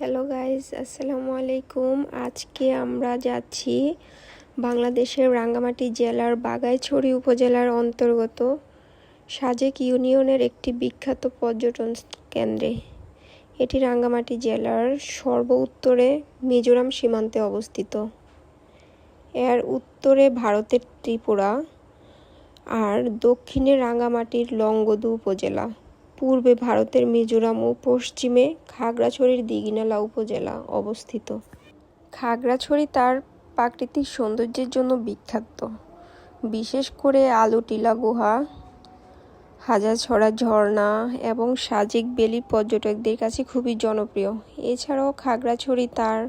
Hello guys আসসালামু আলাইকুম আজকে আমরা যাচ্ছি বাংলাদেশের রাঙ্গামাটি জেলার বাগাইছড়ি উপজেলার অন্তর্গত সাজেক ইউনিয়নের একটি বিখ্যাত পর্যটন কেন্দ্রে। এটি রাঙ্গামাটি জেলার সর্ব উত্তরে মিজোরাম সীমান্তে অবস্থিত। এর উত্তরে ভারতের ত্রিপুরা আর দক্ষিণে রাঙ্গামাটির লংগদু উপজেলা। পূর্বে ভারতের মিজোরাম ও পশ্চিমে খাগড়াছড়ির দিঘিনালা উপজেলা অবস্থিত। খাগড়াছড়ি তার প্রাকৃতিক সৌন্দর্যের জন্য বিখ্যাত। বিশেষ করে আলু টিলা গুহা, হাজারছড়া ঝর্ণা এবং সাজিক বেলি পর্যটকদের কাছে খুবই জনপ্রিয়। এছাড়াও খাগড়াছড়ি তার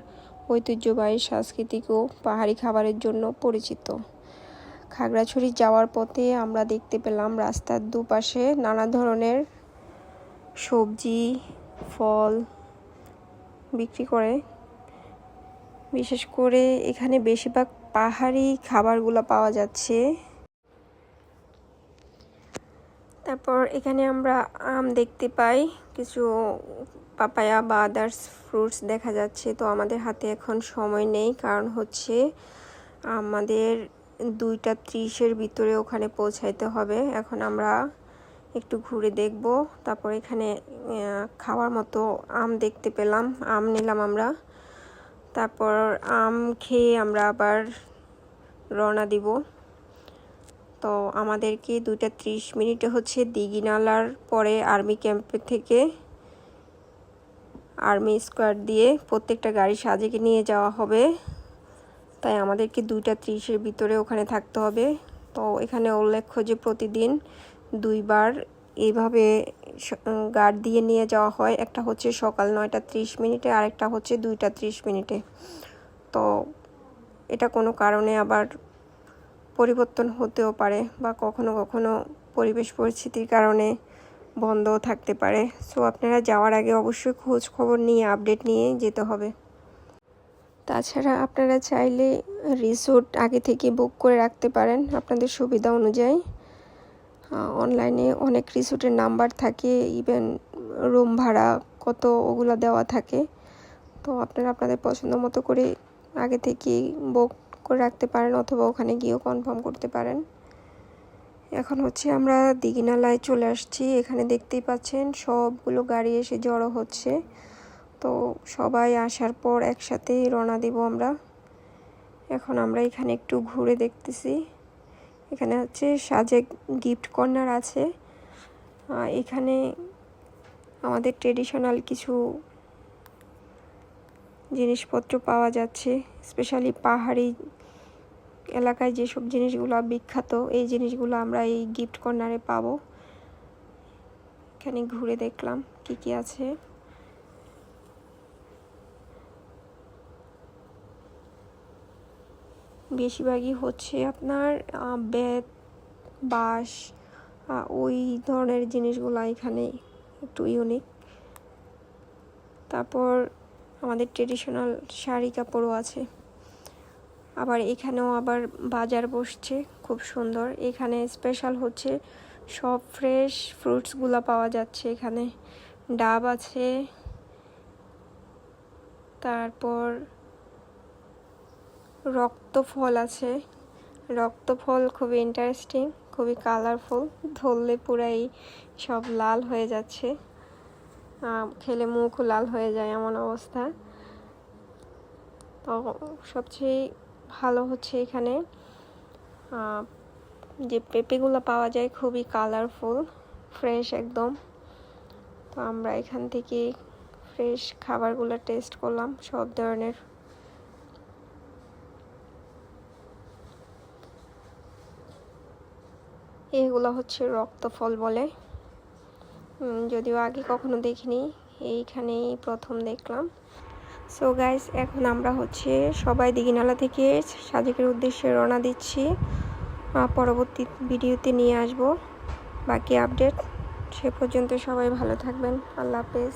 ঐতিহ্যবাহী সাংস্কৃতিক ও পাহাড়ি খাবারের জন্য পরিচিত। খাগড়াছড়ি যাওয়ার পথে আমরা দেখতে পেলাম রাস্তার দুপাশে নানা ধরনের সবজি, ফল বিক্রি করে। বিশেষ করে এখানে বেশিরভাগ পাহাড়ি খাবারগুলো পাওয়া যাচ্ছে। তারপর এখানে আমরা আম দেখতে পাই। কিছু পাপায়া বা আদার্স ফ্রুটস দেখা যাচ্ছে। তো আমাদের হাতে এখন সময় নেই, কারণ হচ্ছে আমাদের দুইটা ত্রিশের ভিতরে ওখানে পৌঁছাইতে হবে। এখন আমরা একটু ঘুরে দেখব। তারপর এখানে খাওয়ার মতো আম দেখতে পেলাম। আম নিলাম আমরা। তারপর আম খেয়ে আমরা আবার রওনা দিব। তো আমাদেরকে দুইটা ত্রিশ মিনিটে হচ্ছে দিঘিনালার পরে আর্মি ক্যাম্পে থেকে আর্মি স্কোয়াড দিয়ে প্রত্যেকটা গাড়ি সাজেকে নিয়ে যাওয়া হবে। তাই আমাদেরকে দুইটা ত্রিশের ভিতরে ওখানে থাকতে হবে। তো এখানে উল্লেখ্য যে প্রতিদিন দুইবার এইভাবে গার্ড দিয়ে নিয়ে যাওয়া হয়। একটা হচ্ছে সকাল নয়টা ত্রিশ মিনিটে আর একটা হচ্ছে দুইটা ত্রিশ মিনিটে। তো এটা কোনো কারণে আবার পরিবর্তন হতেও পারে বা কখনো কখনো পরিবেশ পরিস্থিতির কারণে বন্ধও থাকতে পারে। সো আপনারা যাওয়ার আগে অবশ্যই খোঁজ খবর নিয়ে, আপডেট নিয়ে যেতে হবে। তাছাড়া আপনারা চাইলে রিসোর্ট আগে থেকে বুক করে রাখতে পারেন আপনাদের সুবিধা অনুযায়ী। অনলাইনে অনেক রিসোর্টের নাম্বার থাকে ইভেন রুম ভাড়া কত ওগুলো দেওয়া থাকে। তো আপনারা আপনাদের পছন্দ মতো করে আগে থেকে বুক করে রাখতে পারেন অথবা ওখানে গিয়েও কনফার্ম করতে পারেন। এখন হচ্ছে আমরা দিঘিনালায় চলে আসছি, এখানে দেখতেই পাচ্ছেন সবগুলো গাড়ি এসে জড়ো হচ্ছে। তো সবাই আসার পর একসাথেই রওনা দিব আমরা। এখন আমরা এখানে একটু ঘুরে দেখতেছি। এখানে হচ্ছে সাজেক গিফট কর্নার আছে। এখানে আমাদের ট্রেডিশনাল কিছু জিনিসপত্র পাওয়া যাচ্ছে, স্পেশালি পাহাড়ি এলাকায় যেসব জিনিসগুলো বিখ্যাত, এই জিনিসগুলো আমরা এই গিফট কর্নারে পাবো। এখানে ঘুরে দেখলাম কি কি আছে। বেশিরভাগই হচ্ছে আপনার বেত, বাঁশ ওই ধরনের জিনিসগুলো এখানে একটু ইউনিক তারপর আমাদের ট্রেডিশনাল শাড়ি কাপড়ও আছে। আবার এখানেও আবার বাজার বসছে, খুব সুন্দর। এখানে স্পেশাল হচ্ছে সব ফ্রেশ ফ্রুটসগুলো পাওয়া যাচ্ছে এখানে। ডাব আছে। তারপর রক্ত ফল আছে। রক্ত ফল খুবই ইন্টারেস্টিং খুবই কালারফুল ধরলে পুরাই সব লাল হয়ে যাচ্ছে। খেলে মুখও লাল হয়ে যায় এমন অবস্থা। তো সবচেয়ে ভালো হচ্ছে এখানে। যে পেঁপেগুলো পাওয়া যায় খুবই কালারফুল ফ্রেশ একদম। তো আমরা এখান থেকে ফ্রেশ খাবারগুলো টেস্ট করলাম, সব ধরনের। এগুলো হচ্ছে রক্তফল বলে। যদিও আগে কখনো দেখিনি, এইখানেই প্রথম দেখলাম। সো গাইস এখন আমরা হচ্ছে সবাই দিঘিনালা থেকে সাজেকের উদ্দেশ্যে রওনা দিচ্ছি। পরবর্তী ভিডিওতে নিয়ে আসব। বাকি আপডেট সে পর্যন্ত সবাই ভালো থাকবেন। আল্লাহ হাফেজ।